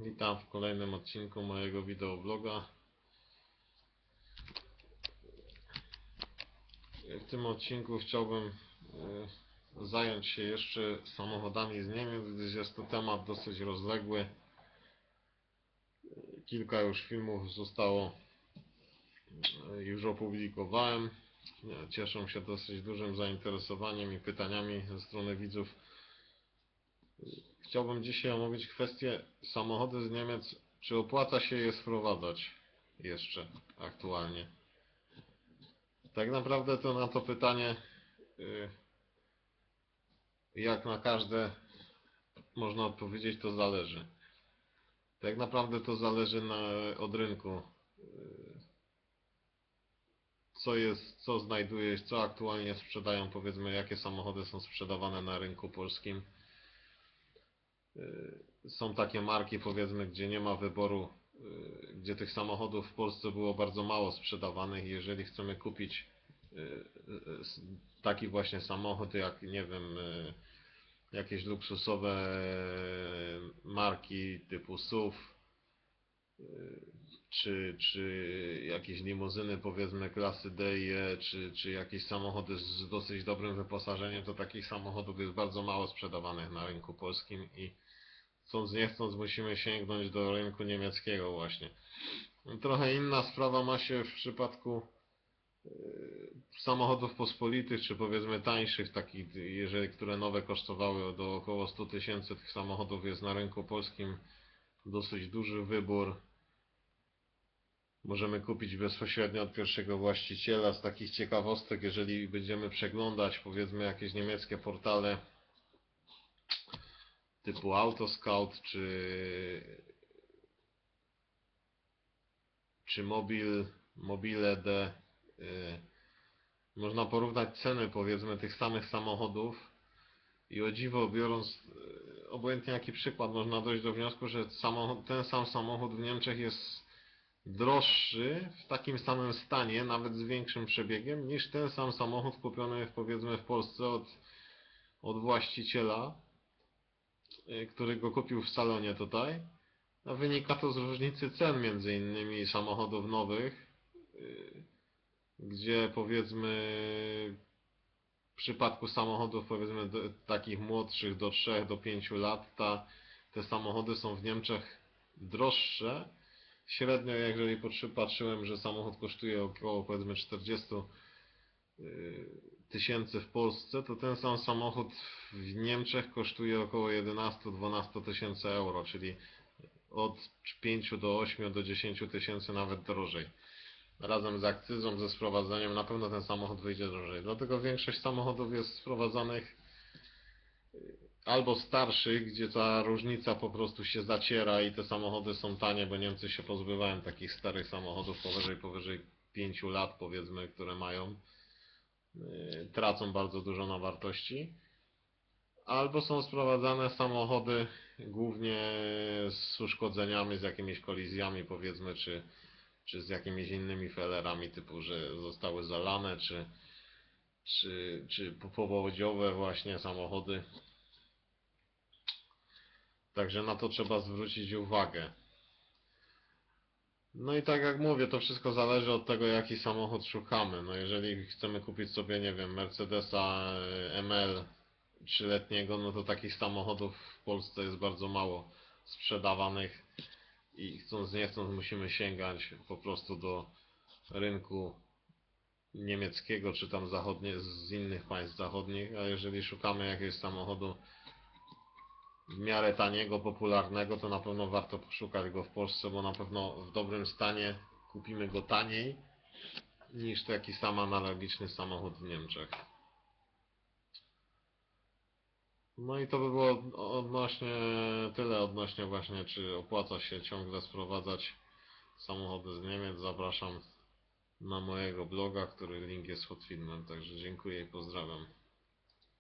Witam w kolejnym odcinku mojego wideobloga. W tym odcinku chciałbym e, zająć się jeszcze samochodami z Niemiec, gdyż jest to temat dosyć rozległy. Kilka już filmów zostało e, już opublikowałem. Cieszą się dosyć dużym zainteresowaniem i pytaniami ze strony widzów. Chciałbym dzisiaj omówić kwestię samochody z Niemiec. Czy opłaca się je sprowadzać jeszcze aktualnie? Tak naprawdę to na to pytanie, y, jak na każde, można odpowiedzieć, to zależy. Tak naprawdę to zależy na, od rynku. Y, Co jest, co znajdujesz, co aktualnie sprzedają, powiedzmy, jakie samochody są sprzedawane na rynku polskim. Y, Są takie marki, powiedzmy, gdzie nie ma wyboru, y, gdzie tych samochodów w Polsce było bardzo mało sprzedawanych. Jeżeli chcemy kupić y, taki właśnie samochód, jak nie wiem, jakieś luksusowe marki typu SUV, czy, czy jakieś limuzyny powiedzmy klasy D i E, czy, czy jakieś samochody z dosyć dobrym wyposażeniem, to takich samochodów jest bardzo mało sprzedawanych na rynku polskim i chcąc nie chcąc musimy sięgnąć do rynku niemieckiego właśnie. Trochę inna sprawa ma się w przypadku yy, samochodów pospolitych, czy powiedzmy tańszych, takich, jeżeli które nowe kosztowały do około 100 tysięcy, tych samochodów jest na rynku polskim dosyć duży wybór. Możemy kupić bezpośrednio od pierwszego właściciela. Z takich ciekawostek, jeżeli będziemy przeglądać powiedzmy jakieś niemieckie portale typu Autoscout czy czy Mobil, Mobile.d y, można porównać ceny powiedzmy tych samych samochodów i o dziwo biorąc y, obojętnie jaki przykład można dojść do wniosku, że samochód, ten sam samochód w Niemczech jest droższy w takim samym stanie, nawet z większym przebiegiem, niż ten sam samochód kupiony powiedzmy w Polsce od, od właściciela, y, który go kupił w salonie tutaj. A wynika to z różnicy cen między innymi samochodów nowych, y, gdzie powiedzmy w przypadku samochodów powiedzmy do, takich młodszych do 3 do 5 lat ta, te samochody są w Niemczech droższe. Średnio jeżeli patrzy- patrzyłem, że samochód kosztuje około powiedzmy 40 y, tysięcy w Polsce, to ten sam samochód w Niemczech kosztuje około 11-12 tysięcy euro, czyli od 5 do 8 do 10 tysięcy nawet drożej. Razem z akcyzą, ze sprowadzeniem na pewno ten samochód wyjdzie drożej. Dlatego większość samochodów jest sprowadzanych albo starszych, gdzie ta różnica po prostu się zaciera i te samochody są tanie, bo Niemcy się pozbywają takich starych samochodów powyżej, powyżej 5 lat powiedzmy, które mają. y, Tracą bardzo dużo na wartości. Albo są sprowadzane samochody głównie z uszkodzeniami, z jakimiś kolizjami powiedzmy, czy, czy z jakimiś innymi felerami typu, że zostały zalane, czy, czy, czy po- powodziowe właśnie samochody. Także na to trzeba zwrócić uwagę. No i tak jak mówię, to wszystko zależy od tego, jaki samochód szukamy. No jeżeli chcemy kupić sobie, nie wiem, Mercedesa e, ML trzyletniego, no to takich samochodów w Polsce jest bardzo mało sprzedawanych i chcąc nie chcąc musimy sięgać po prostu do rynku niemieckiego czy tam zachodnie, z innych państw zachodnich, a jeżeli szukamy jakiegoś samochodu w miarę taniego, popularnego, to na pewno warto poszukać go w Polsce, bo na pewno w dobrym stanie kupimy go taniej niż taki sam analogiczny samochód w Niemczech. No i to by było odnośnie, tyle odnośnie właśnie, czy opłaca się ciągle sprowadzać samochody z Niemiec. Zapraszam na mojego bloga, który link jest pod filmem, także dziękuję i pozdrawiam.